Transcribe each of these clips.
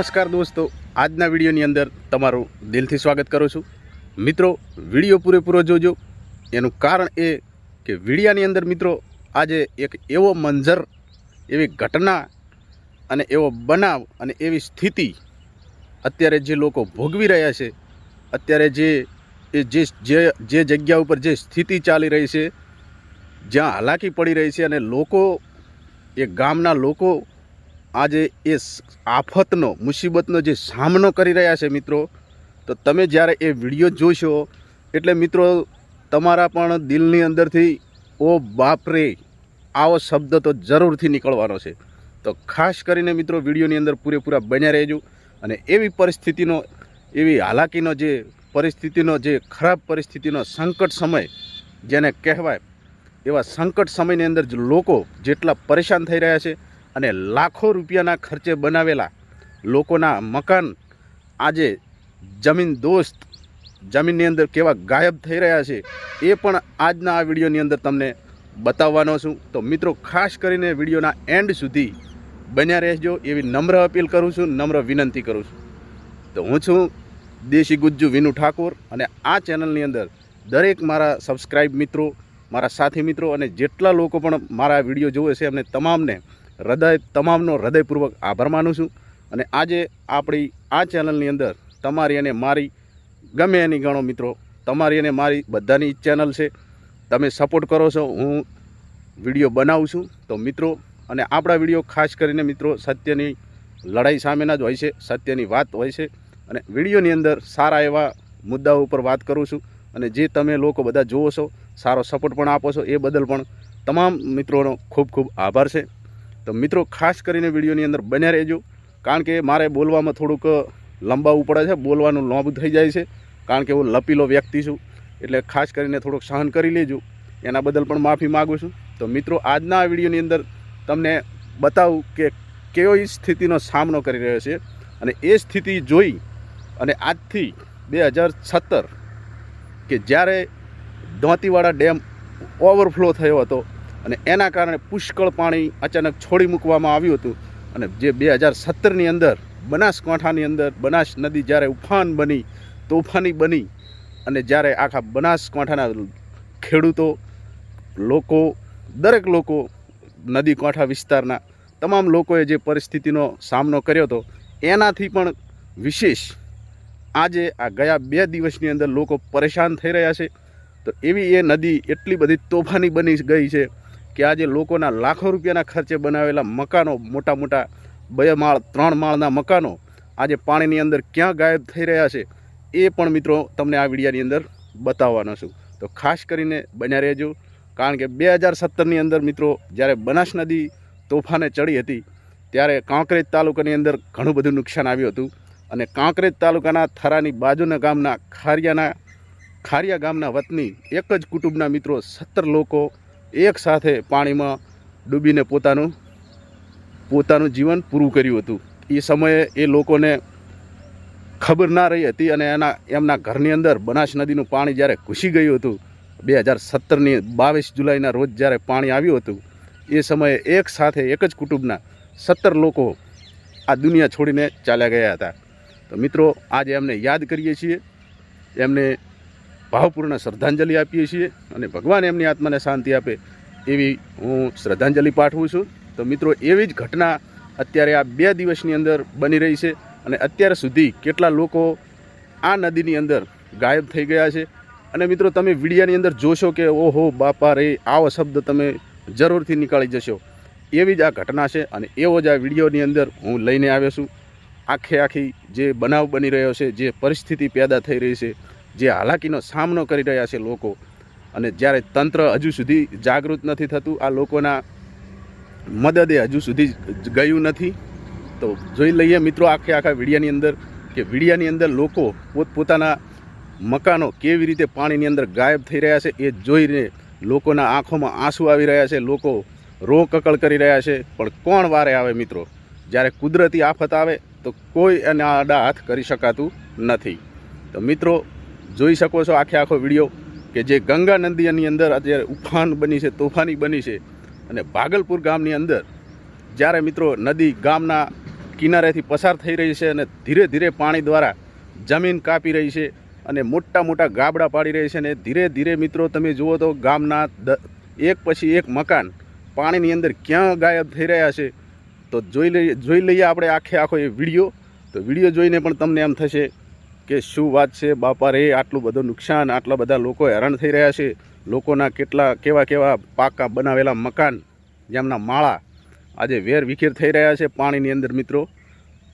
નમસ્કાર દોસ્તો, આજના વિડીયોની અંદર તમારું દિલથી સ્વાગત કરું છું. મિત્રો, વીડિયો પૂરેપૂરો જોજો. એનું કારણ એ કે વિડીયાની અંદર મિત્રો, આજે એક એવો મંજર, એવી ઘટના અને એવો બનાવ અને એવી સ્થિતિ અત્યારે જે લોકો ભોગવી રહ્યા છે, અત્યારે જે, એ જે જે જગ્યા ઉપર જે સ્થિતિ ચાલી રહી છે, જ્યાં હાલાકી પડી રહી છે અને લોકો, એ ગામના લોકો આજે એ આફતનો, મુસીબતનો જે સામનો કરી રહ્યા છે મિત્રો, તો તમે જ્યારે એ વીડિયો જોશો, એટલે મિત્રો તમારા પણ દિલની અંદરથી, ઓ બાપરે, આવો શબ્દ તો જરૂરથી નીકળવાનો છે. તો ખાસ કરીને મિત્રો વિડીયોની અંદર પૂરેપૂરા બન્યા રહેજો, અને એવી પરિસ્થિતિનો, એવી હાલાકીનો જે પરિસ્થિતિનો, જે ખરાબ પરિસ્થિતિનો સંકટ સમય, જેને કહેવાય એવા સંકટ સમયની અંદર લોકો જેટલા પરેશાન થઈ રહ્યા છે અને લાખો રૂપિયાના ખર્ચે બનાવેલા લોકોના મકાન આજે જમીન દોસ્ત જમીનની અંદર કેવા ગાયબ થઈ રહ્યા છે, એ પણ આજના આ વિડીયોની અંદર તમને બતાવવાનો છું. તો મિત્રો, ખાસ કરીને વિડીયોના એન્ડ સુધી બન્યા રહેજો. એવી નમ્ર અપીલ કરું છું, નમ્ર વિનંતી કરું છું. તો હું છું દેશી ગુજ્જુ વિનુ ઠાકોર અને આ ચેનલની અંદર દરેક મારા સબસ્ક્રાઇબ મિત્રો, મારા સાથી મિત્રો અને જેટલા લોકો પણ મારા વીડિયો જોવે છે, એમને તમામને હૃદય, તમામનો હૃદયપૂર્વક આભાર માનું છું. અને આજે આપણી આ ચેનલની અંદર તમારી અને મારી, ગમે એની ગણો મિત્રો, તમારી અને મારી બધાની ચેનલ છે. તમે સપોર્ટ કરો છો, હું વીડિયો બનાવું છું. તો મિત્રો, અને આપણા વીડિયો ખાસ કરીને મિત્રો, સત્યની લડાઈ સામેના જ હોય છે, સત્યની વાત હોય છે. અને વિડીયોની અંદર સારા એવા મુદ્દાઓ ઉપર વાત કરું છું. અને જે તમે લોકો બધા જુઓ છો, સારો સપોર્ટ પણ આપો છો, એ બદલ પણ તમામ મિત્રોનો ખૂબ ખૂબ આભાર છે. તો મિત્રો, ખાસ કરીને વિડીયોની અંદર બન્યા રહેજો. કારણ કે મારે બોલવામાં થોડુંક લંબાવવું પડે છે. બોલવાનું લોંબ થઈ જાય છે. કારણ કે હું લપીલો વ્યક્તિ છું. એટલે ખાસ કરીને થોડુંક સહન કરી લેજો. એના બદલ પણ માફી માગું છું. તો મિત્રો, આજના વિડીયોની અંદર તમને બતાવું કે કેવી સ્થિતિનો સામનો કરી રહ્યો છે. અને એ સ્થિતિ જોઈ અને આજથી બે હજાર સત્તર કે જ્યારે ધોતીવાડા ડેમ ઓવરફ્લો થયો હતો અને એના કારણે પુષ્કળ પાણી અચાનક છોડી મૂકવામાં આવ્યું હતું. અને જે બે હજાર સત્તરની અંદર બનાસકાંઠાની અંદર બનાસ નદી જ્યારે ઉફાન બની, તોફાની બની અને જ્યારે આખા બનાસકાંઠાના ખેડૂતો, લોકો, દરેક લોકો નદી કાંઠા વિસ્તારના તમામ લોકોએ જે પરિસ્થિતિનો સામનો કર્યો હતો, એનાથી પણ વિશેષ આજે આ ગયા બે દિવસની અંદર લોકો પરેશાન થઈ રહ્યા છે. તો એવી એ નદી એટલી બધી તોફાની બની ગઈ છે કે આજે લોકોના લાખો રૂપિયાના ખર્ચે બનાવેલા મકાનો, મોટા મોટા બે માળ, ત્રણ માળના મકાનો આજે પાણીની અંદર ક્યાં ગાયબ થઈ રહ્યા છે એ પણ મિત્રો તમને આ વિડીયાની અંદર બતાવવાનો છું. તો ખાસ કરીને બન્યા રહેજો, કારણ કે બે હજાર સત્તરની અંદર મિત્રો જ્યારે બનાસ નદી તોફાને ચડી હતી, ત્યારે કાંકરેજ તાલુકાની અંદર ઘણું બધું નુકસાન આવ્યું હતું અને કાંકરેજ તાલુકાના થરાની બાજુના ગામના ખારિયાના ખારિયા ગામના વતની એક જ કુટુંબના મિત્રો સત્તર લોકો એક સાથે પાણીમાં ડૂબીને પોતાનું પોતાનું જીવન પૂરું કર્યું હતું. એ સમયે એ લોકોને ખબર ના રહી હતી અને એના, એમના ઘરની અંદર બનાસ નદીનું પાણી જ્યારે ઘૂસી ગયું હતું, બે હજાર સત્તરની બાવીસ જુલાઈના રોજ જ્યારે પાણી આવ્યું હતું, એ સમયે એક સાથે એક જ કુટુંબના સત્તર લોકો આ દુનિયા છોડીને ચાલ્યા ગયા હતા. તો મિત્રો, આજે એમને યાદ કરીએ છીએ. એમને ભાવપૂર્ણ શ્રદ્ધાંજલિ આપીએ છીએ અને ભગવાન એમની આત્માને શાંતિ આપે એવી હું શ્રદ્ધાંજલિ પાઠવું છું. તો મિત્રો, એવી જ ઘટના અત્યારે આ બે દિવસની અંદર બની રહી છે અને અત્યાર સુધી કેટલા લોકો આ નદીની અંદર ગાયબ થઈ ગયા છે. અને મિત્રો, તમે વિડીયાની અંદર જોશો કે ઓહો બાપા રે, આવો શબ્દ તમે જરૂરથી નીકાળી જશો. એવી જ આ ઘટના છે અને એવો જ આ વિડીયોની અંદર હું લઈને આવ્યો છું. આખે આખી જે બનાવ બની રહ્યો છે, જે પરિસ્થિતિ પેદા થઈ રહી છે જે હાલાકીનો સામનો કરી રહ્યા છે લોકો અને જ્યારે તંત્ર હજુ સુધી જાગૃત નથી થતું, આ લોકોના મદદે હજુ સુધી ગયું નથી. તો જોઈ લઈએ મિત્રો આખે આખા વિડીયાની અંદર કે વિડીયાની અંદર લોકો પોતપોતાના મકાનો કેવી રીતે પાણીની અંદર ગાયબ થઈ રહ્યા છે એ જોઈને લોકોના આંખોમાં આંસુ આવી રહ્યા છે, લોકો રો કકળ કરી રહ્યા છે. પણ કોણ વારે આવે મિત્રો? જ્યારે કુદરતી આફત આવે તો કોઈ એના આડા હાથ કરી શકાતું નથી. તો મિત્રો જોઈ શકો છો આખે આખો વીડિયો કે જે ગંગા નદીની અંદર અત્યારે ઉફાન બની છે, તોફાની બની છે. અને ભાગલપુર ગામની અંદર જ્યારે મિત્રો નદી ગામના કિનારેથી પસાર થઈ રહી છે અને ધીરે ધીરે પાણી દ્વારા જમીન કાપી રહી છે અને મોટા મોટા ગાબડા પાડી રહી છે અને ધીરે ધીરે મિત્રો તમે જુઓ તો ગામના એક પછી એક મકાન પાણીની અંદર ક્યાં ગાયબ થઈ રહ્યા છે, તો જોઈ લઈએ જોઈ લઈએ આપણે આખે આખો એ વીડિયો. તો વીડિયો જોઈને પણ તમને એમ થશે કે શું વાત છે? બાપા રે આટલું બધું નુકસાન, આટલા બધા લોકો હેરાન થઈ રહ્યા છે. લોકોના કેટલા, કેવા કેવા પાકા બનાવેલા મકાન, જેમના માળા આજે વેર વિખેર થઈ રહ્યા છે પાણીની અંદર, મિત્રો.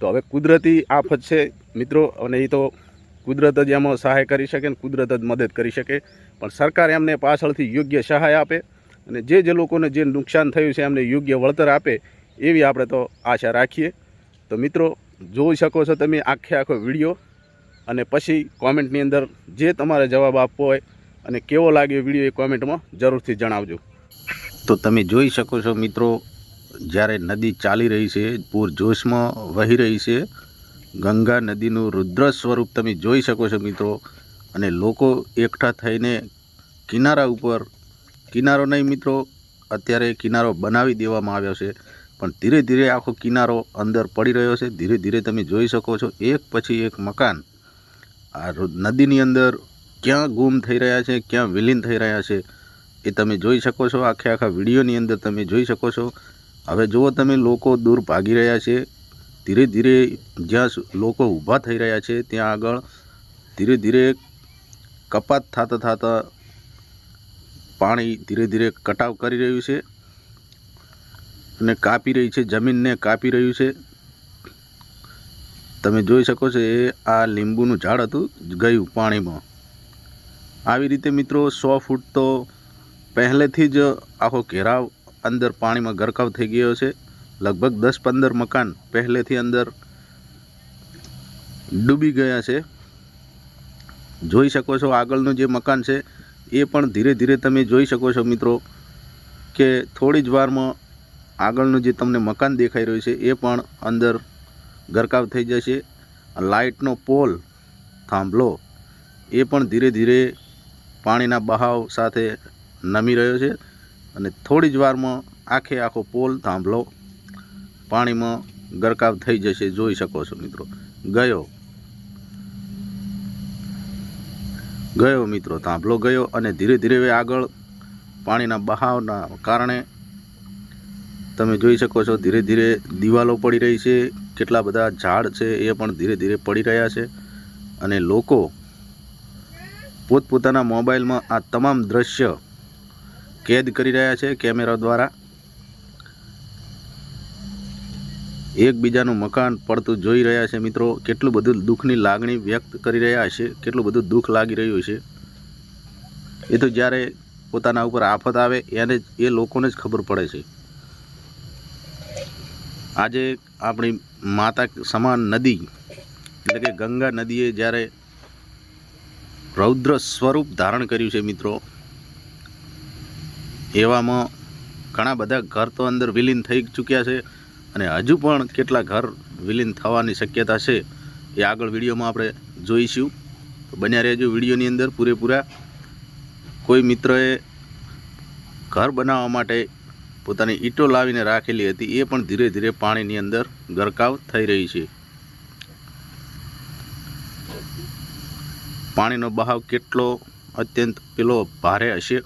તો હવે કુદરતી આફત છે, મિત્રો, અને એ તો કુદરત જ એમાં સહાય કરી શકે ને કુદરત જ મદદ કરી શકે. પણ સરકાર એમને પાછળથી યોગ્ય સહાય આપે અને જે જે લોકોને જે નુકસાન થયું છે એમને યોગ્ય વળતર આપે એવી આપણે તો આશા રાખીએ. તો મિત્રો, જોઈ શકો છો તમે આખે આખો વીડિયો. અને પછી કોમેન્ટની અંદર જે તમારે જવાબ આપવો હોય અને કેવો લાગ્યો વીડિયો એ કોમેન્ટમાં જરૂરથી જણાવજો. તો તમે જોઈ શકો છો મિત્રો, જ્યારે નદી ચાલી રહી છે, પૂર જોશમાં વહી રહી છે, ગંગા નદીનું રુદ્ર સ્વરૂપ તમે જોઈ શકો છો મિત્રો, અને લોકો એકઠા થઈને કિનારા ઉપર, કિનારો નહીં મિત્રો, અત્યારે કિનારો બનાવી દેવામાં આવ્યો છે, પણ ધીરે ધીરે આખો કિનારો અંદર પડી રહ્યો છે, ધીરે ધીરે તમે જોઈ શકો છો, એક પછી એક મકાન આ નદીની અંદર ક્યાં ગુમ થઈ રહ્યા છે, ક્યાં વિલીન થઈ રહ્યા છે, એ તમે જોઈ શકો છો. આખે આખા વિડીયોની અંદર તમે જોઈ શકો છો. હવે જુઓ તમે, લોકો દૂર ભાગી રહ્યા છે. ધીરે ધીરે જ્યાં લોકો ઊભા થઈ રહ્યા છે, ત્યાં આગળ ધીરે ધીરે કપાત થતાં થતાં પાણી ધીરે ધીરે કટાવ કરી રહ્યું છે અને કાપી રહી છે, જમીનને કાપી રહ્યું છે. તમે જોઈ શકો છો, એ આ લીંબુનું ઝાડ હતું, ગયું પાણીમાં. આવી રીતે મિત્રો સો ફૂટ તો પહેલેથી જ આખો ઘેરાવ અંદર પાણીમાં ગરકાવ થઈ ગયો છે. લગભગ દસ પંદર મકાન પહેલેથી અંદર ડૂબી ગયા છે. જોઈ શકો છો આગળનું જે મકાન છે, એ પણ ધીરે ધીરે તમે જોઈ શકો છો મિત્રો કે થોડી જ વારમાં આગળનું જે તમને મકાન દેખાઈ રહ્યું છે, એ પણ અંદર ગરકાવ થઈ જશે. લાઇટનો પોલ થાંભલો એ પણ ધીરે ધીરે પાણીના બહાવ સાથે નમી રહ્યો છે અને થોડી જ વારમાં આખે આખો પોલ થાંભલો પાણીમાં ગરકાવ થઈ જશે. જોઈ શકો છો મિત્રો. ગયો. ગયો મિત્રો. થાંભલો ગયો અને ધીરે ધીરે આગળ પાણીના બહાવના કારણે તમે જોઈ શકો છો ધીરે ધીરે દિવાલો પડી રહી છે. કેટલા બધા ઝાડ છે એ પણ ધીરે ધીરે પડી રહ્યા છે અને લોકો પોતપોતાના મોબાઈલમાં આ તમામ દ્રશ્ય કેદ કરી રહ્યા છે કેમેરા દ્વારા. એકબીજાનું મકાન પડતું જોઈ રહ્યા છે મિત્રો. કેટલું બધું દુઃખની લાગણી વ્યક્ત કરી રહ્યા છે. કેટલું બધું દુઃખ લાગી રહ્યું છે. એ તો જ્યારે પોતાના ઉપર આફત આવે એને એ લોકોને જ ખબર પડે છે. આજે આપણી માતા સમાન નદી, એટલે કે ગંગા નદીએ જ્યારે રૌદ્ર સ્વરૂપ ધારણ કર્યું છે મિત્રો, એવામાં ઘણા બધા ઘર તો અંદર વિલીન થઈ ચૂક્યા છે અને હજુ પણ કેટલા ઘર વિલીન થવાની શક્યતા છે એ આગળ વિડીયોમાં આપણે જોઈશું. તો બન્યા રહેજો વિડીયોની અંદર પૂરેપૂરા. કોઈ મિત્રએ ઘર બનાવવા માટે પોતાની ઈંટો લાવીને રાખેલી હતી, એ પણ ધીરે ધીરે પાણીની અંદર ગરકાવ થઈ રહી છે. પાણીનો બહાવ કેટલો અત્યંત પેલો ભારે હશે?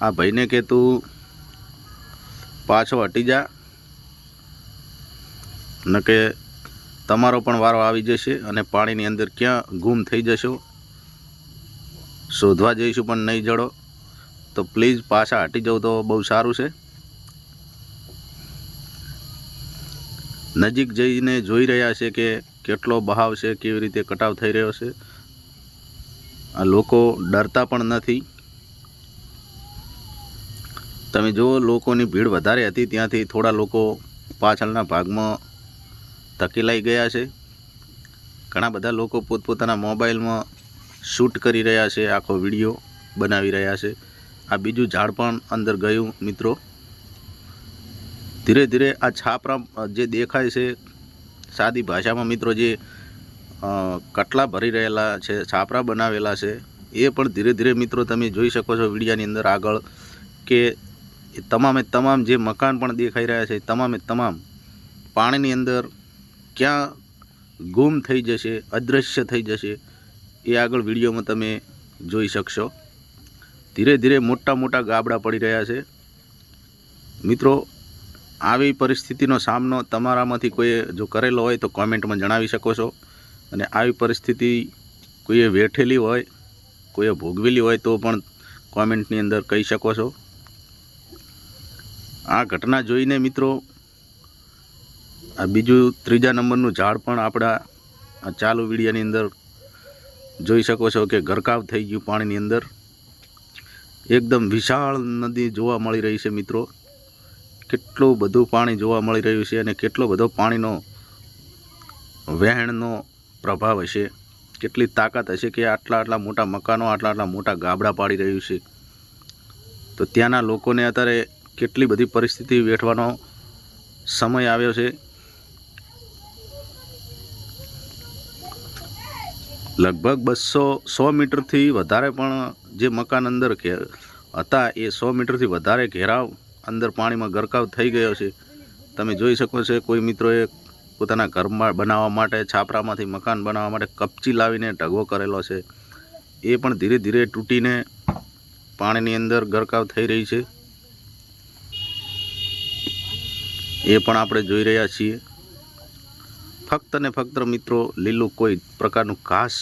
આ ભાઈને કે તું પાછો હટી જા. ન કે તમારો પણ વારો આવી જશે અને પાણીની અંદર ક્યાં ગુમ થઈ જશો? શોધવા જઈશું પણ નહીં જડો. તો પ્લીઝ પાછા હટી જાઉં તો બહુ સારું છે. નજીક જઈને જોઈ રહ્યા છે કે કેટલો બહાવ છે, કેવી રીતે કટાવ થઈ રહ્યો છે. આ લોકો ડરતા પણ નથી. તમે જુઓ, લોકોની ભીડ વધારે હતી, ત્યાંથી થોડા લોકો પાછળના ભાગમાં ધકેલાઈ ગયા છે. ઘણા બધા લોકો પોતપોતાના મોબાઈલમાં શૂટ કરી રહ્યા છે, આખો વીડિયો બનાવી રહ્યા છે. આ બીજું ઝાડ પણ અંદર ગયું, મિત્રો. ધીરે ધીરે આ છાપરા જે દેખાય છે, સાદી ભાષામાં, મિત્રો, જે કટલા ભરી રહેલા છે, છાપરા બનાવેલા છે, એ પણ ધીરે ધીરે, મિત્રો, તમે જોઈ શકો છો વિડીયાની અંદર આગળ કે તમામે તમામ જે મકાન પણ દેખાઈ રહ્યા છે, તમામે તમામ પાણીની અંદર ક્યાં ગુમ થઈ જશે અદૃશ્ય થઈ જશે, એ આગળ વિડીયોમાં તમે જોઈ શકશો. ધીરે ધીરે મોટા મોટા ગાબડા પડી રહ્યા છે. મિત્રો, આવી પરિસ્થિતિનો સામનો તમારામાંથી કોઈએ જો કરેલો હોય તો કોમેન્ટમાં જણાવી શકો છો. અને આવી પરિસ્થિતિ કોઈએ વેઠેલી હોય, કોઈએ ભોગવેલી હોય તો પણ કોમેન્ટની અંદર કહી શકો છો. આ ઘટના જોઈને મિત્રો, આ બીજું ત્રીજા નંબરનું ઝાડ પણ આપણા આ ચાલુ વિડીયાની અંદર જોઈ શકો છો કે ગરકાવ થઈ ગયું પાણીની અંદર. એકદમ વિશાળ નદી જોવા મળી રહી છે મિત્રો. કેટલું બધું પાણી જોવા મળી રહ્યું છે અને કેટલો બધો પાણીનો વહેણનો પ્રભાવ હશે. કેટલી તાકાત હશે કે આટલા આટલા મોટા મકાનો, આટલા આટલા મોટા ગાબડા પાડી રહ્યું છે. તો ત્યાંના લોકોને અત્યારે કેટલી બધી પરિસ્થિતિ વેઠવાનો સમય આવ્યો છે. લગભગ બસો, સો મીટરથી વધારે પણ જે મકાન અંદર હતા એ સો મીટરથી વધારે ઘેરાવ અંદર પાણીમાં ગરકાવ થઈ ગયો છે. તમે જોઈ શકો છો કોઈ મિત્રોએ પોતાના ઘરમાં બનાવવા માટે, છાપરામાંથી મકાન બનાવવા માટે કપચી લાવીને ઢગો કરેલો છે. એ પણ ધીરે ધીરે તૂટીને પાણીની અંદર ગરકાવ થઈ રહી છે. એ પણ આપણે જોઈ રહ્યા છીએ. ફક્ત ને ફક્ત મિત્રો લીલું કોઈ પ્રકારનું ઘાસ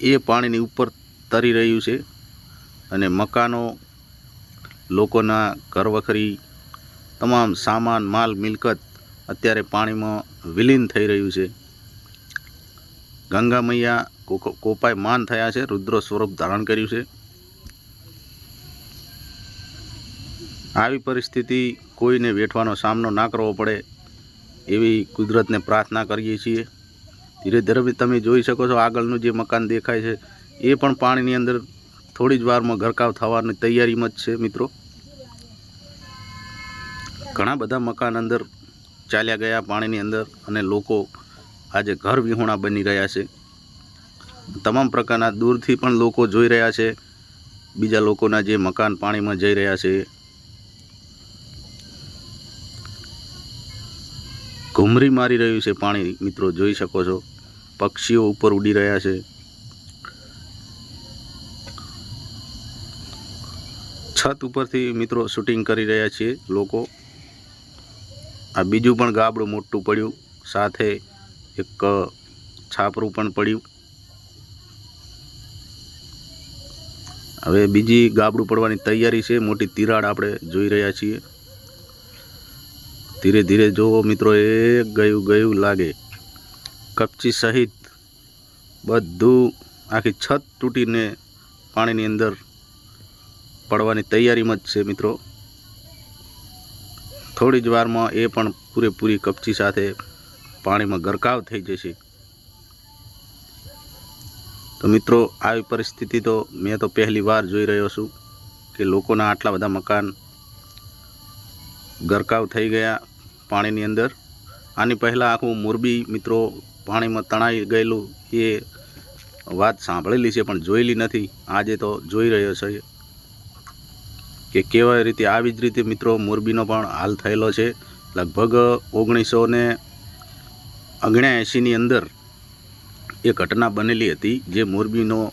એ પાણીની ઉપર તરી રહ્યું છે અને મકાનો, લોકોના ઘરવખરી, તમામ સામાન, માલ, મિલકત અત્યારે પાણીમાં વિલીન થઈ રહ્યું છે. ગંગા મૈયા કોપાય માન થયા છે, રુદ્ર સ્વરૂપ ધારણ કર્યું છે. આવી પરિસ્થિતિ કોઈને વેઠવાનો સામનો ના કરવો પડે એવી કુદરતને પ્રાર્થના કરીએ છીએ. ધીરે ધીરે તમે જોઈ શકો છો આગળનું જે મકાન દેખાય છે એ પણ પાણીની અંદર થોડી જ વારમાં ગરકાવ થવાની તૈયારીમાં જ છે, મિત્રો. ઘણા બધા મકાન અંદર ચાલ્યા ગયા પાણીની અંદર અને લોકો આજે ઘર વિહોણા બની રહ્યા છે. તમામ પ્રકારના દૂરથી પણ લોકો જોઈ રહ્યા છે. બીજા લોકોના જે મકાન પાણીમાં જઈ રહ્યા છે. ઘૂમરી મારી રહ્યું છે પાણી, મિત્રો, જોઈ શકો છો. પક્ષીઓ ઉપર ઉડી રહ્યા છે. છત ઉપરથી મિત્રો શૂટિંગ કરી રહ્યા છીએ લોકો. આ બીજું પણ ગાબડું મોટું પડ્યું. સાથે એક છાપરું પણ પડ્યું. હવે બીજી ગાબડું પડવાની તૈયારી છે. મોટી તિરાડ આપણે જોઈ રહ્યા છીએ. ધીરે ધીરે જોવો મિત્રો, એ ગયું ગયું લાગે. કપચી સહિત બધું આખી છત તૂટીને પાણીની અંદર પડવાની તૈયારીમાં જ છે મિત્રો. થોડી જ વારમાં એ પણ પૂરેપૂરી કપચી સાથે પાણીમાં ગરકાવ થઈ જશે. તો મિત્રો, આવી પરિસ્થિતિ તો મેં તો પહેલી વાર જોઈ રહ્યો છું કે લોકોના આટલા બધા મકાન ગરકાવ થઈ ગયા પાણીની અંદર. આની પહેલાં આખું મોરબી મિત્રો પાણીમાં તણાઈ ગયેલું એ વાત સાંભળેલી છે પણ જોયેલી નથી. આજે તો જોઈ રહ્યો છે. કે કેવા રીતે આવી જ રીતે મિત્રો મોરબીનો પણ હાલ થયેલો છે. લગભગ ઓગણીસો ને ઓગણ્યાએંશીની અંદર એ ઘટના બનેલી હતી જે મોરબીનો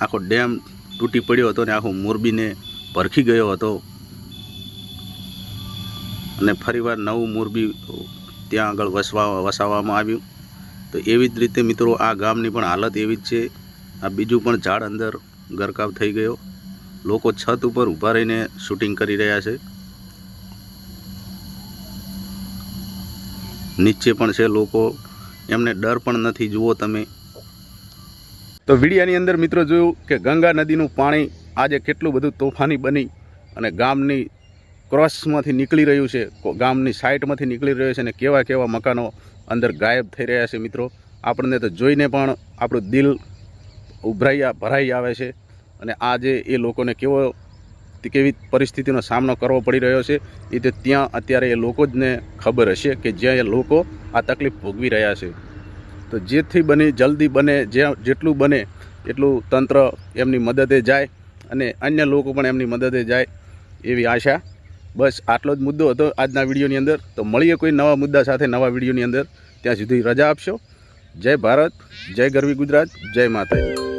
આખો ડેમ તૂટી પડ્યો હતો ને આખો મોરબીને ભરખી ગયો હતો. અને ફરીવાર નવું મોરબી ત્યાં આગળ વસવા, વસાવવામાં આવ્યું. તો એવી જ રીતે મિત્રો આ ગામની પણ હાલત એવી જ છે. આ બીજું પણ ઝાડ અંદર ગરકાવ થઈ ગયો. લોકો છત ઉપર ઊભા રહીને શૂટિંગ કરી રહ્યા છે. નીચે પણ છે લોકો. એમને ડર પણ નથી, જુઓ તમે. તો વિડિયાની અંદર મિત્રો જોયું કે ગંગા નદીનું પાણી આજે કેટલું બધું તોફાની બની અને ગામની ક્રોસમાંથી નીકળી રહ્યું છે. ગામની સાઇટમાંથી નીકળી રહ્યું છે અને કેવા કેવા મકાનો અંદર ગાયબ થઈ રહ્યા છે મિત્રો. આપણને તો જોઈને પણ આપણું દિલ ઉભરાઈ ભરાઈ આવે છે. અને આજે એ લોકોને કેવો કેવી પરિસ્થિતિનો સામનો કરવો પડી રહ્યો છે, એ તો ત્યાં અત્યારે એ લોકો જને ખબર હશે કે જ્યાં એ લોકો આ તકલીફ ભોગવી રહ્યા છે. તો જેથી બને, જલ્દી બને જ્યાં જેટલું બને એટલું તંત્ર એમની મદદે જાય અને અન્ય લોકો પણ એમની મદદે જાય એવી આશા. બસ આટલો જ મુદ્દો હતો આજના વિડીયોની અંદર. તો મળીએ કોઈ નવા મુદ્દા સાથે નવા વિડીયોની અંદર. ત્યાં સુધી રજા આપશો. જય ભારત, જય ગરવી ગુજરાત, જય માતાજી.